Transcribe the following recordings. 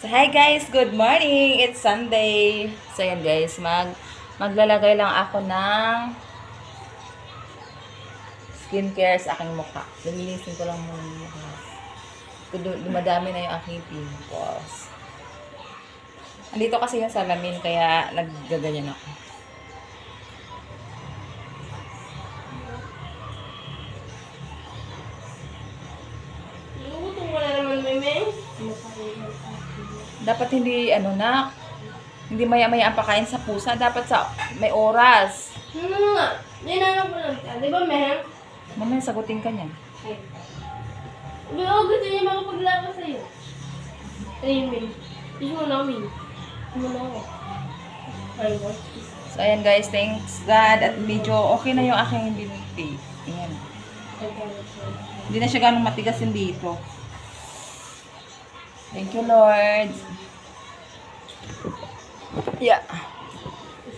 So, hi guys! Good morning! It's Sunday! So, yan guys, mag maglalagay lang ako ng skincare sa aking mukha. Lumilisin ko lang muna yung mukha. Dumadami na yung aking pimples. Andito kasi yung salamin, kaya naggaganyan ako. Nagutom ko na naman, Meme. Dapat hindi, ano na, hindi maya-maya ang pakain sa pusa. Dapat sa, may oras. Ano na nga? Dinanong ko lang siya. Di ba, Mem? Mamaya sagutin ka niyan. Ay. Di ba, gusto niya makapaglaban sa'yo? Ayun, Mem. Kiss mo na. Kiss mo na ako. Ay, what? So, ayan guys, thanks God. At medyo okay na yung aking binti. Ayan. Hindi na siya ganong matigas yung dito. Thank you, Lord. Yeah.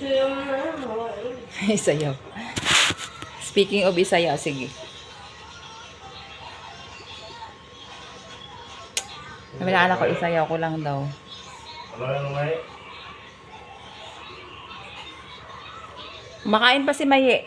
Isayaw. Speaking of isayaw, sige. Sabi na anak ko, isayaw ko lang daw. May? Makain pa si Maye.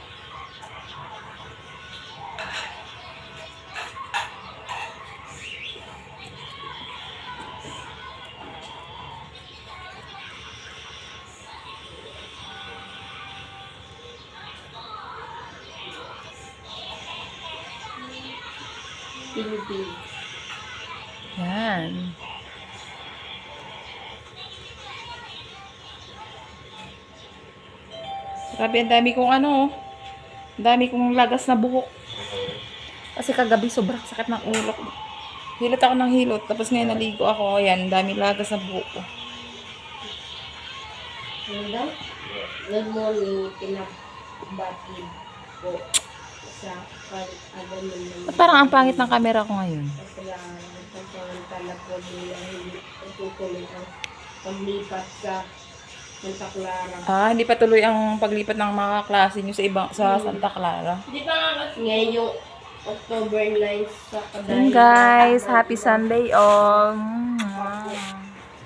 Pili-pili. Yan. Grabe, ang dami kong ano, oh. ang dami kong lagas na buhok. Kasi kagabi sobrang sakit ng ulo ko. Hilot ako ng hilot, tapos ngayon naligo ako, ayan, dami lagas na buhok ko. Ano? Good morning, pinabati ko Ba't parang ang pangit ng camera ko ngayon? Ah, hindi pa tuloy ang paglipat ng mga klase nyo sa ibang sa Santa Clara. Hindi pa nga kasi ngayong October 9 sa Yun Kadayan. guys, happy Sunday all. Mm.